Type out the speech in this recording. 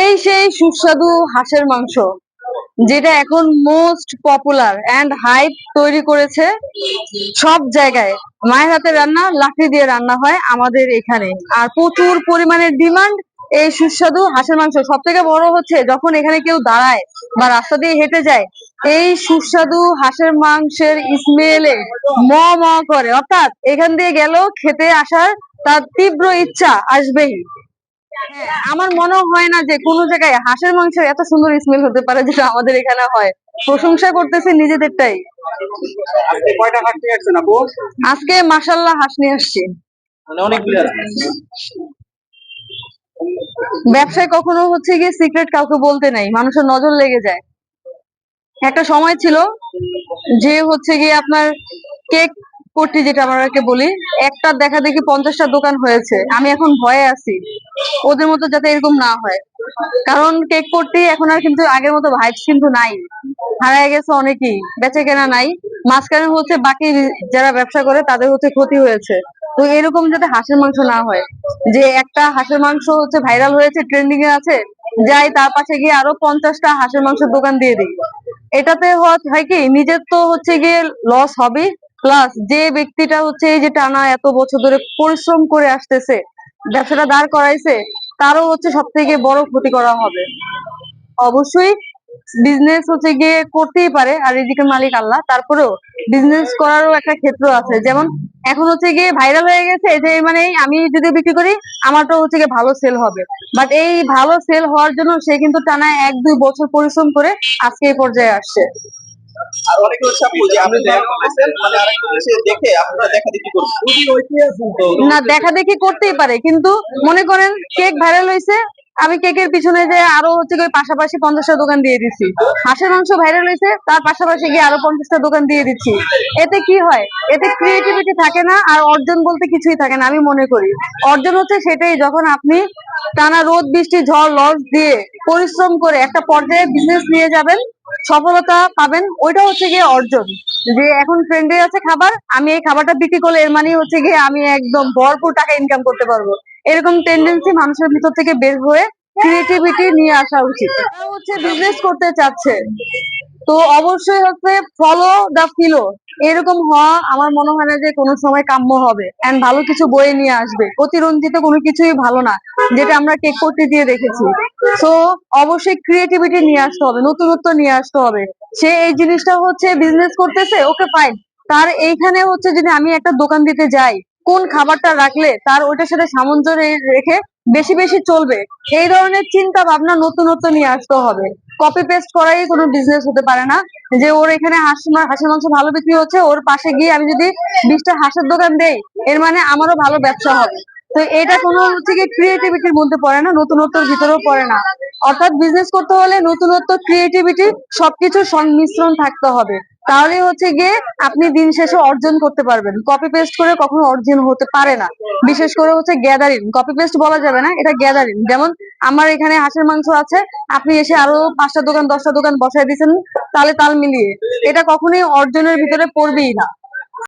এই সেই সুস্বাদু হাঁসের মাংস, যেটা এখন মোস্ট পপুলার অ্যান্ড হাইপ তৈরি করেছে সব জায়গায়। মায়ের হাতে রান্না লাকড়ি দিয়ে রান্না হয় আমাদের এখানে। আর প্রচুর পরিমাণে ডিমান্ড এই সুস্বাদু হাঁসের মাংস। সব থেকে বড় হচ্ছে যখন এখানে কেউ দাঁড়ায় বা রাস্তা দিয়ে হেঁটে যায়, এই সুস্বাদু হাঁসের মাংসের স্মেলে ম ম করে। অর্থাৎ এখান দিয়ে গেলেও খেতে আসার তার তীব্র ইচ্ছা আসবেই। আমার মনে হয় না যে কোনো জায়গায় হাঁসের মাংসের এত সুন্দর স্মেল হতে পারে যেটা আমাদের এখানে হয়। প্রশংসা করতেছে নিজেদেরটাই। আজকে মাসাল্লাহ হাঁস নিয়ে আসছি। মানে ব্যবসায় কখনো হচ্ছে গিয়ে সিক্রেট কাউকে বলতে নাই মানুষের নজর লেগে যায়। একটা সময় ছিল যে হচ্ছে গিয়ে আপনার কেক পট্টি যেটা আমরা বলি, একটা দেখা দেখি পঞ্চাশটা দোকান হয়েছে। আমি এখন ভয়ে আছি। ওদের মতো যাতে এরকম না হয়। কারণ কেক পট্টি এখন আর কিন্তু আগের মতো ভাইবস কিন্তু নাই। হারায় গেছে অনেকেই। বেচে কেনা নাই। মাঝখানে হচ্ছে বাকি যারা ব্যবসা করে, তাদের হচ্ছে ক্ষতি হয়েছে। তো এরকম যাতে হাঁসের মাংস না হয়। যে একটা হাঁসের মাংস হচ্ছে ভাইরাল হয়েছে ট্রেন্ডিং এ আছে, যাই তার পাশে গিয়ে আরও পঞ্চাশটা হাঁসের মাংসের দোকান দিয়ে দিই। এটাতে হয় কি, নিজের তো হচ্ছে গিয়ে লস হবে প্লাস যে ব্যক্তিটা হচ্ছে এই যে টানা এত বছর ধরে পরিশ্রম করে আসতেছে, ব্যবসাটা দাঁড় করাইছে, তারও হচ্ছে সব থেকে বড় ক্ষতি করা হবে। অবশ্যই বিজনেস হচ্ছে গিয়ে করতেই পারে, আর এদিকে মালিক আল্লাহ, তারপরেও বিজনেস করারও একটা ক্ষেত্র আছে। যেমন এখন হচ্ছে গিয়ে ভাইরাল হয়ে গেছে যে মানে আমি যদি বিক্রি করি আমারটা হচ্ছে গিয়ে ভালো সেল হবে। বাট এই ভালো সেল হওয়ার জন্য সে কিন্তু টানা এক দুই বছর পরিশ্রম করে আজকে এই পর্যায়ে আসছে। আর অনেকে হচ্ছে আপু যে আপনি দেখা করতেছেন মানে আরেকজন এসে দেখে আপনারা দেখা দেখি করবেন না দেখা দেখি করতেই পারে কিন্তু মনে করেন কেক ভাইরাল হয়েছে আমি কেকের পিছনে যে আরও হচ্ছে পাশাপাশি পঞ্চাশটা দোকান দিয়ে দিচ্ছি। হাঁসের মাংস ভাইরাল হয়েছে তার পাশাপাশি গিয়ে আরও পঞ্চাশটা দোকান দিয়ে দিচ্ছি। এতে কি হয়? এতে ক্রিয়েটিভিটি থাকে না আর অর্জন বলতে কিছুই থাকে না আমি মনে করি। অর্জন হচ্ছে সেটাই যখন আপনি টানা রোদ বৃষ্টি ঝড় লস দিয়ে পরিশ্রম করে একটা পর্যায়ে বিজনেস নিয়ে যাবেন সফলতা পাবেন, ওইটা হচ্ছে গিয়ে অর্জন। যে এখন ট্রেন্ডে আছে খাবার, আমি এই খাবারটা বিক্রি করলে এর মানে হচ্ছে গিয়ে আমি একদম ভরপুর টাকা ইনকাম করতে পারব। এরকম টেন্ডেন্সি মানুষের ভিতর থেকে বের হয়ে ক্রিয়েটিভিটি নিয়ে আসা উচিত। হচ্ছে বিজনেস করতে চাচ্ছে। তো অবশ্যই হচ্ছে ফলো দা ফিলো এরকম হওয়া আমার মনে হয় না যে কোনো সময় কাম্য হবে। এন্ড ভালো কিছু বয়ে নিয়ে আসবে। অতিরঞ্জিত কোনো কিছুই ভালো না, যেটা আমরা কেক করতে দিয়ে দেখেছি। তো অবশ্যই ক্রিয়েটিভিটি নিয়ে আসতে হবে, নতুনত্ব নিয়ে আসতে হবে। সে এই জিনিসটা হচ্ছে বিজনেস করতেছে ওকে ফাইন তার এইখানে হচ্ছে যদি আমি একটা দোকান দিতে যাই, কোন খাবারটা রাখলে তার ওইটার সাথে সামঞ্জস্য রেখে বেশি বেশি চলবে? এই ধরনের চিন্তা ভাবনা নতুনত্ব নিয়ে আসতে হবে। কপি পেস্ট করাই কোনো বিজনেস হতে পারে না। যে ওর এখানে হাঁস হাঁসের মাংস ভালো বিক্রি হচ্ছে, ওর পাশে গিয়ে আমি যদি বিশটা হাঁসের দোকান দেই, এর মানে আমারও ভালো ব্যবসা হবে। তো এটা কোনো হচ্ছে কি ক্রিয়েটিভিটির মধ্যে পড়ে না নতুনত্বর ভিতরেও পড়ে না। অর্থাৎ বিজনেস করতে হলে নতুনত্ব ক্রিয়েটিভিটি সবকিছু সংমিশ্রণ থাকতে হবে। তাহলে হচ্ছে গিয়ে আপনি দিন শেষে অর্জন করতে পারবেন। কপি পেস্ট করে কখনো অর্জন হতে পারে না। বিশেষ করে হচ্ছে গ্যাদারিং কপি পেস্ট বলা যাবে না এটা গ্যাদারিং যেমন আমার এখানে হাঁসের মাংস আছে আপনি এসে আরও পাঁচটা দোকান দশটা দোকান বসায় দিয়েছেন তালে তাল মিলিয়ে। এটা কখনোই অর্জনের ভিতরে পড়বেই না।